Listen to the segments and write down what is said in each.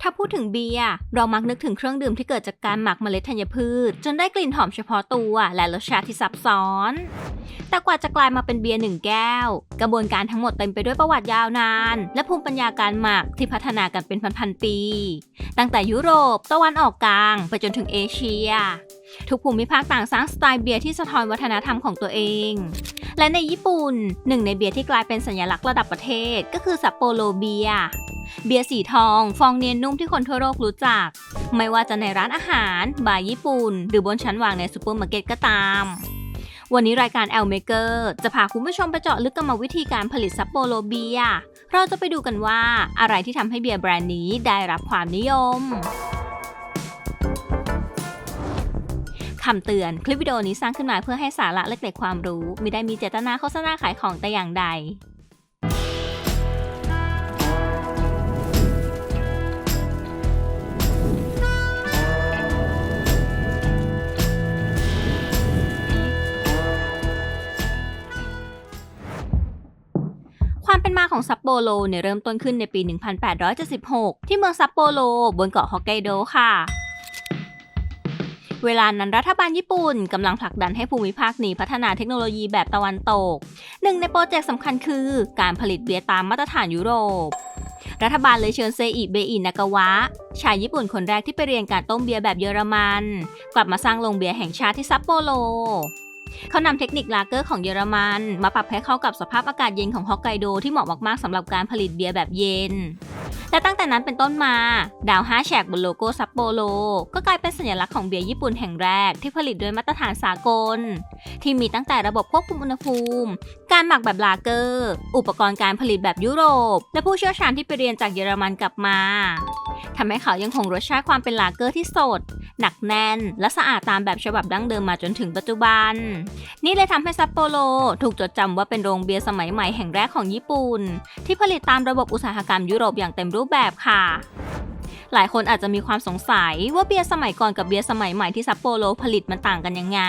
ถ้าพูดถึงเบียร์เรามักนึกถึงเครื่องดื่มที่เกิดจากการหมักเมล็ดธัญพืช จนได้กลิ่นหอมเฉพาะตัว และรสชาติที่ซับซ้อน แต่กว่าจะกลายมาเป็นเบียร์หนึ่งแก้ว กระบวนการทั้งหมดเต็มไปด้วยประวัติยาวนาน และภูมิปัญญาการหมักที่พัฒนากันเป็นพันๆปี ตั้งแต่ยุโรปตะวันออกกลาง ไปจนถึงเอเชีย ทุกภูมิภาคต่างสร้างสไตล์เบียร์ที่สะท้อนวัฒนธรรมของตัวเอง และในญี่ปุ่นหนึ่งในเบียร์ที่กลายเป็นสัญลักษณ์ระดับประเทศ ก็คือซัปโปโรเบียเบียร์สีทอง ฟองเนียนนุ่มที่คนทั่วโลกรู้จัก ไม่ว่าจะในร้านอาหาร บาร์ญี่ปุ่น หรือบนชั้นวางในซูเปอร์มาร์เก็ตก็ตาม วันนี้รายการ L Maker จะพาคุณผู้ชมไปเจาะลึกกรรมวิธีการผลิตซัปโปโรเบียเราจะไปดูกันว่าอะไรที่ทำให้เบียร์แบรนด์นี้ได้รับความนิยม คำเตือน คลิปวิดีโอนี้สร้างขึ้นมาเพื่อให้สาระและเกร็ดความรู้ มิได้มีเจตนาโฆษณาขายของแต่อย่างใด ความเป็นมาของซัปโปโรเนี่ยเริ่มต้นขึ้นในปี 1876 ที่เมืองซัปโปโรบนเกาะฮอกไกโดค่ะ เวลานั้นรัฐบาลญี่ปุ่นกำลังผลักดันให้ภูมิภาคนี้พัฒนาเทคโนโลยีแบบตะวันตก หนึ่งในโปรเจกต์สำคัญคือการผลิตเบียร์ตามมาตรฐานยุโรป รัฐบาลเลยเชิญเซอิเบอินากาวะ ชายญี่ปุ่นคนแรกที่ไปเรียนการต้มเบียร์แบบเยอรมัน กลับมาสร้างโรงเบียร์แห่งชาติที่ซัปโปโรเขานำเทคนิคลาเกอร์ของเยอรมัน มาปรับให้เข้ากับสภาพอากาศเย็นของฮอกไกโดที่เหมาะมากๆสำหรับการผลิตเบียร์แบบเย็น และตั้งแต่นั้นเป็นต้นมา ดาว5แฉกบนโลโก้ซัปโปโรก็กลายเป็นสัญลักษณ์ของเบียร์ญี่ปุ่นแห่งแรกที่ผลิตโดยมาตรฐานสากล ที่มีตั้งแต่ระบบควบคุมอุณหภูมิ การหมักแบบลาเกอร์ อุปกรณ์การผลิตแบบยุโรป และผู้เชี่ยวชาญที่ไปเรียนจากเยอรมันกลับมาทำให้เขายังคงรสชาติความเป็นลาเกอร์ที่สด หนักแน่น และสะอาดตามแบบฉบับดั้งเดิมมาจนถึงปัจจุบัน นี่เลยทำให้ซัปโปโรถูกจดจำว่าเป็นโรงเบียร์สมัยใหม่แห่งแรกของญี่ปุ่น ที่ผลิตตามระบบอุตสาหกรรมยุโรปอย่างเต็มรูปแบบค่ะ หลายคนอาจจะมีความสงสัยว่าเบียร์สมัยก่อนกับเบียร์สมัยใหม่ที่ซัปโปโรผลิตมันต่างกันยังไง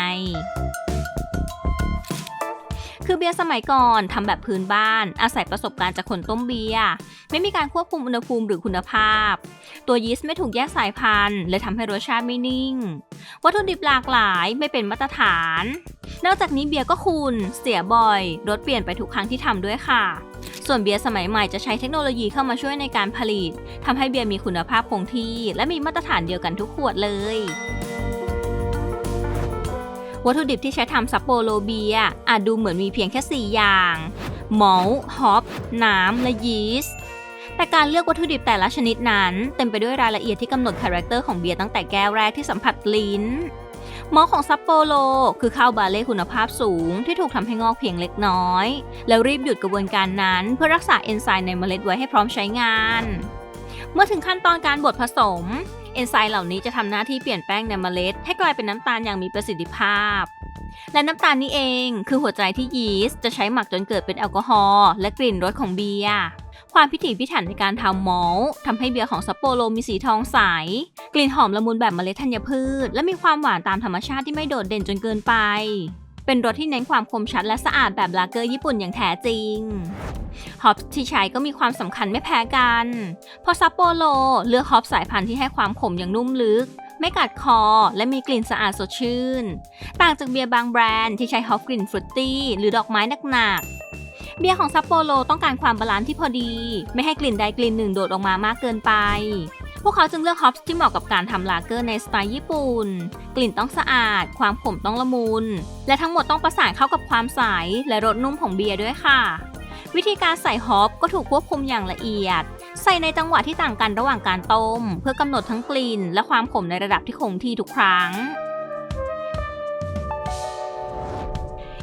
คือเบียร์สมัยก่อนทำแบบพื้นบ้าน อาศัยประสบการณ์จากคนต้มเบียร์ไม่มีการควบคุมอุณหภูมิหรือคุณภาพ ตัวยีสต์ไม่ถูกแยกสายพันธุ์เลยทำให้รสชาติไม่นิ่ง วัตถุดิบหลากหลายไม่เป็นมาตรฐาน นอกจากนี้เบียร์ก็คุณ เสียบ่อย รสเปลี่ยนไปทุกครั้งที่ทำด้วยค่ะ ส่วนเบียร์สมัยใหม่จะใช้เทคโนโลยีเข้ามาช่วยในการผลิตทำให้เบียร์มีคุณภาพคงที่ และมีมาตรฐานเดียวกันทุกขวดเลยวัตถุดิบที่ใช้ทำซัปโปโรเบียอาจดูเหมือนมีเพียงแค่ 4 อย่าง มอลฮอป น้ำ และยีสต์ แต่การเลือกวัตถุดิบแต่ละชนิดนั้น เต็มไปด้วยรายละเอียดที่กำหนดคาแรคเตอร์ของเบียร์ตั้งแต่แก้วแรกที่สัมผัสลิ้นหมอของซัปโปโรคือข้าวบาเล่คุณภาพสูงที่ถูกทำให้งอกเพียงเล็กน้อย แล้วรีบหยุดกระบวนการนั้น เพื่อรักษาเอนไซม์ในเมล็ดไว้ให้พร้อมใช้งาน เมื่อถึงขั้นตอนการบดผสม เอนไซม์เหล่านี้จะทำหน้าที่เปลี่ยนแป้งในเมล็ด ให้กลายเป็นน้ำตาลอย่างมีประสิทธิภาพ และน้ำตาลนี้เอง คือหัวใจที่ยีสต์จะใช้หมักจนเกิดเป็นแอลกอฮอล์และกลิ่นรสของเบียร์ ความพิถีพิถันในการทำมอลต์ทำให้เบียร์ของซัปโปโรมีสีทองใส กลิ่นหอมละมุนแบบเมล็ดธัญพืช และมีความหวานตามธรรมชาติที่ไม่โดดเด่นจนเกินไป เป็นรสที่เน้นความคมชัดและสะอาดแบบลาเกอร์ญี่ปุ่นอย่างแท้จริงฮอปที่ใช้ก็มีความสำคัญไม่แพ้กัน เพราะซัปโปโรเลือกฮอปสายพันธุ์ที่ให้ความขมอย่างนุ่มลึก ไม่กัดคอและมีกลิ่นสะอาดสดชื่น ต่างจากเบียร์บางแบรนด์ที่ใช้ฮอปกลิ่นฟรุตตี้หรือดอกไม้หนักๆ เบียร์ของซัปโปโรต้องการความบาลานซ์ที่พอดี ไม่ให้กลิ่นใดกลิ่นหนึ่งโดดออกมามากเกินไป พวกเขาจึงเลือกฮอปส์ที่เหมาะกับการทำลาเกอร์ในสไตล์ญี่ปุ่น กลิ่นต้องสะอาด ความขมต้องละมุน และทั้งหมดต้องประสานเข้ากับความใสและรสนุ่มของเบียร์ด้วยค่ะ วิธีการใส่ฮอปก็ถูกควบคุมอย่างละเอียด ใส่ในจังหวะที่ต่างกันระหว่างการต้ม เพื่อกำหนดทั้งกลิ่น และความขมในระดับที่คงที่ทุกครั้ง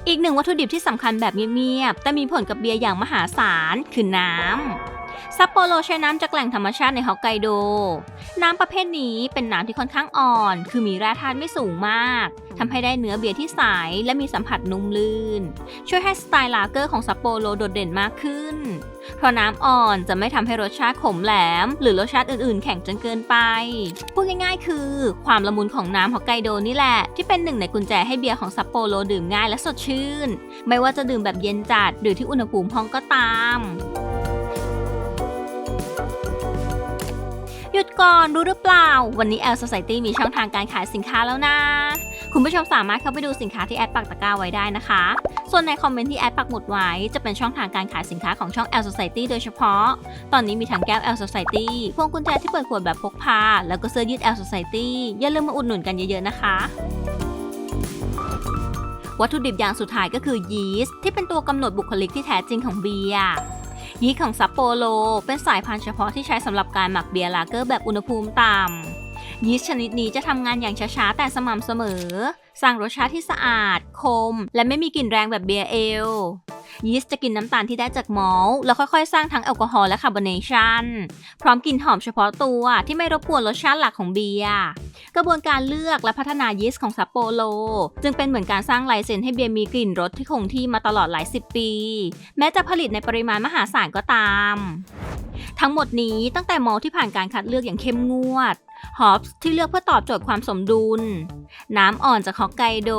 อีกหนึ่งวัตถุดิบที่สำคัญแบบเงียบๆแต่มีผลกับเบียร์อย่างมหาศาลคือน้ำ ซัปโปโรใช้น้ำจากแหล่งธรรมชาติในฮอกไกโด น้ำประเภทนี้เป็นน้ำที่ค่อนข้างอ่อน คือมีแร่ธาตุไม่สูงมาก ทำให้ได้เนื้อเบียร์ที่ใส และมีสัมผัสนุ่มลื่น ช่วยให้สไตล์ลาเกอร์ของซัปโปโรโดดเด่นมากขึ้น เพราะน้ำอ่อนจะไม่ทำให้รสชาติขมแหลม หรือรสชาติอื่น ๆ แข็งจนเกินไป พูดง่าย ๆ คือ ความละมุนของน้ำฮอกไกโดนี่แหละ ที่เป็นหนึ่งในกุญแจให้เบียร์ของซัปโปโรดื่มง่ายและสดชื่น ไม่ว่าจะดื่มแบบเย็นจัดหรือที่อุณหภูมิห้องก็ตาม ก่อนรู้หรือเปล่า วันนี้ L Society มีช่องทางการขายสินค้าแล้วนะ คุณผู้ชมสามารถเข้าไปดูสินค้าที่แอดปักตะกร้าไว้ได้นะคะ ส่วนในคอมเมนต์ที่แอดปักหมุดไว้จะเป็นช่องทางการขายสินค้าของช่อง L Society โดยเฉพาะ ตอนนี้มีทั้งแก้ว L Society พวงกุญแจที่เปิดขวดแบบพกพา แล้วก็เสื้อยืด L Society อย่าลืมมาอุดหนุนกันเยอะๆนะคะวัตถุดิบอย่างสุดท้ายก็คือยีสต์ที่เป็นตัวกำหนดบุคลิกที่แท้จริงของเบียร์ ยีสต์ของซัปโปโรเป็นสายพันธุ์เฉพาะที่ใช้สำหรับการหมักเบียร์ลาเกอร์แบบอุณหภูมิต่ำยีสต์ชนิดนี้จะทำงานอย่างช้าๆแต่สม่ำเสมอ สร้างรสชาติที่สะอาด คม และไม่มีกลิ่นแรงแบบเบียร์เอล ยีสต์จะกินน้ำตาลที่ได้จากมอลแล้วค่อยๆ สร้างทั้งแอลกอฮอล์และคาร์บอเนชันพร้อมกลิ่นหอมเฉพาะตัวที่ไม่รบกวนรสชาติหลักของเบียร์กระบวนการเลือกและพัฒนายีสต์ของซัปโปโลจึงเป็นเหมือนการสร้างลายเซ็นให้เบียร์มีกลิ่นรสที่คงที่มาตลอดหลายสิบปี แม้จะผลิตในปริมาณมหาศาลก็ตาม ทั้งหมดนี้ตั้งแต่มอลที่ผ่านการคัดเลือกอย่างเข้มงวดฮอปส์ที่เลือกเพื่อตอบโจทย์ความสมดุล น้ำอ่อนจากฮอกไกโด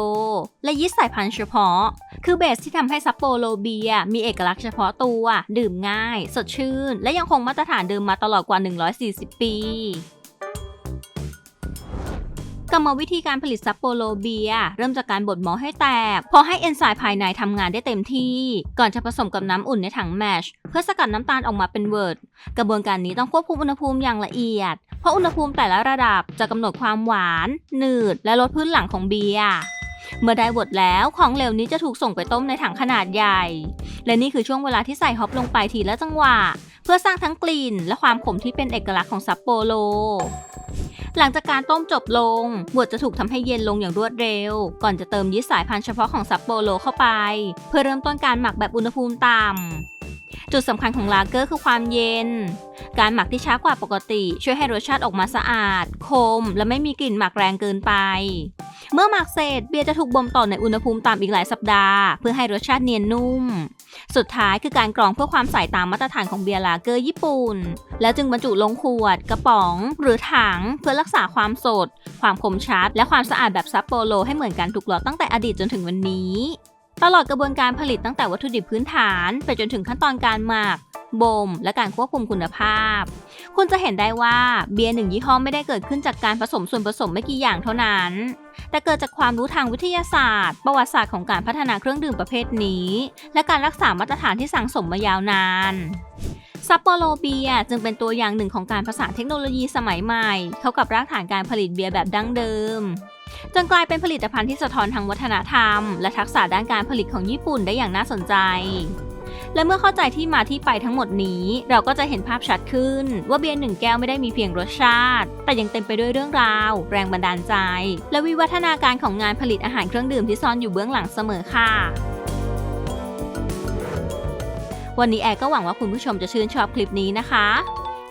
และยีสต์สายพันธุ์เฉพาะ คือเบสที่ทำให้ซัปโปโลเบีย มีเอกลักษณ์เฉพาะตัว ดื่มง่าย สดชื่น และยังคงมาตรฐานเดิมมาตลอดกว่า 140 ปีกรรมวิธีการผลิตซัปโปโลเบีย เริ่มจากการบดหมอให้แตก พอให้เอนไซม์ภายในทำงานได้เต็มที่ ก่อนจะผสมกับน้ำอุ่นในถังแมช เพื่อสกัดน้ำตาลออกมาเป็นเวิร์ด กระบวนการนี้ต้องควบคุมอุณหภูมิอย่างละเอียด ราะอุณหภูมิแต่ละระดับจะกำหนดความหวาน หนืด และลดพื้นหลังของเบียร์เมื่อได้บดแล้วของเหลวนี้จะถูกส่งไปต้มในถังขนาดใหญ่ และนี่คือช่วงเวลาที่ใส่ฮอปลงไปทีละจังหวะ เพื่อสร้างทั้งกลิ่น และความขมที่เป็นเอกลักษณ์ของซัปโปโลหลังจากการต้มจบลงบดจะถูกทำให้เย็นลงอย่างรวดเร็ว ก่อนจะเติมยีสต์สายพันธุ์เฉพาะของซัปโปโลเข้าไป เพื่อเริ่มต้นการหมักแบบอุณหภูมิต่ำจุดสำคัญของลาเกอร์คือความเย็น การหมักที่ช้ากว่าปกติ ช่วยให้รสชาติออกมาสะอาด คม และไม่มีกลิ่นหมักแรงเกินไป เมื่อหมักเสร็จเบียร์จะถูกบ่มต่อในอุณหภูมิต่ำอีกหลายสัปดาห์ เพื่อให้รสชาติเนียนนุ่ม สุดท้ายคือการกรองเพื่อความใสตามมาตรฐานของเบียร์ลาเกอร์ญี่ปุ่น แล้วจึงบรรจุลงขวด กระป๋อง หรือถังเพื่อรักษาความสด ความคมชัด และความสะอาดแบบซัปโปโลให้เหมือนกันทุกหลอดตั้งแต่อดีตจนถึงวันนี้ตลอดกระบวนการผลิตตั้งแต่วัตถุดิบพื้นฐาน ไปจนถึงขั้นตอนการหมัก บ่มและการควบคุมคุณภาพ คุณจะเห็นได้ว่าเบียร์หนึ่งยี่ห้อไม่ได้เกิดขึ้นจากการผสมส่วนผสมไม่กี่อย่างเท่านั้น แต่เกิดจากความรู้ทางวิทยาศาสตร์ ประวัติศาสตร์ของการพัฒนาเครื่องดื่มประเภทนี้ และการรักษามาตรฐานที่สั่งสมมายาวนานซัปโปโลเบียจึงเป็นตัวอย่างหนึ่งของการผสานเทคโนโลยีสมัยใหม่ เข้ากับรากฐานการผลิตเบียร์แบบดั้งเดิม จนกลายเป็นผลิตภัณฑ์ที่สะท้อนทางวัฒนธรรม และทักษะด้านการผลิตของญี่ปุ่นได้อย่างน่าสนใจ และเมื่อเข้าใจที่มาที่ไปทั้งหมดนี้ เราก็จะเห็นภาพชัดขึ้น ว่าเบียร์หนึ่งแก้วไม่ได้มีเพียงรสชาติ แต่ยังเต็มไปด้วยเรื่องราว แรงบันดาลใจ และวิวัฒนาการของงานผลิตอาหารเครื่องดื่มที่ซ่อนอยู่เบื้องหลังเสมอค่ะวันนี้แอร์ก็หวังว่าคุณผู้ชมจะชื่นชอบคลิปนี้นะคะ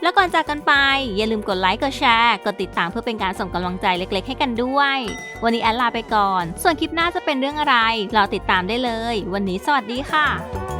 แล้วก่อนจากกันไป อย่าลืมกดไลค์ กดแชร์ กดติดตามเพื่อเป็นการส่งกำลังใจเล็กๆ ให้กันด้วย วันนี้แอดลาไปก่อน ส่วนคลิปหน้าจะเป็นเรื่องอะไรรอติดตามได้เลย วันนี้สวัสดีค่ะ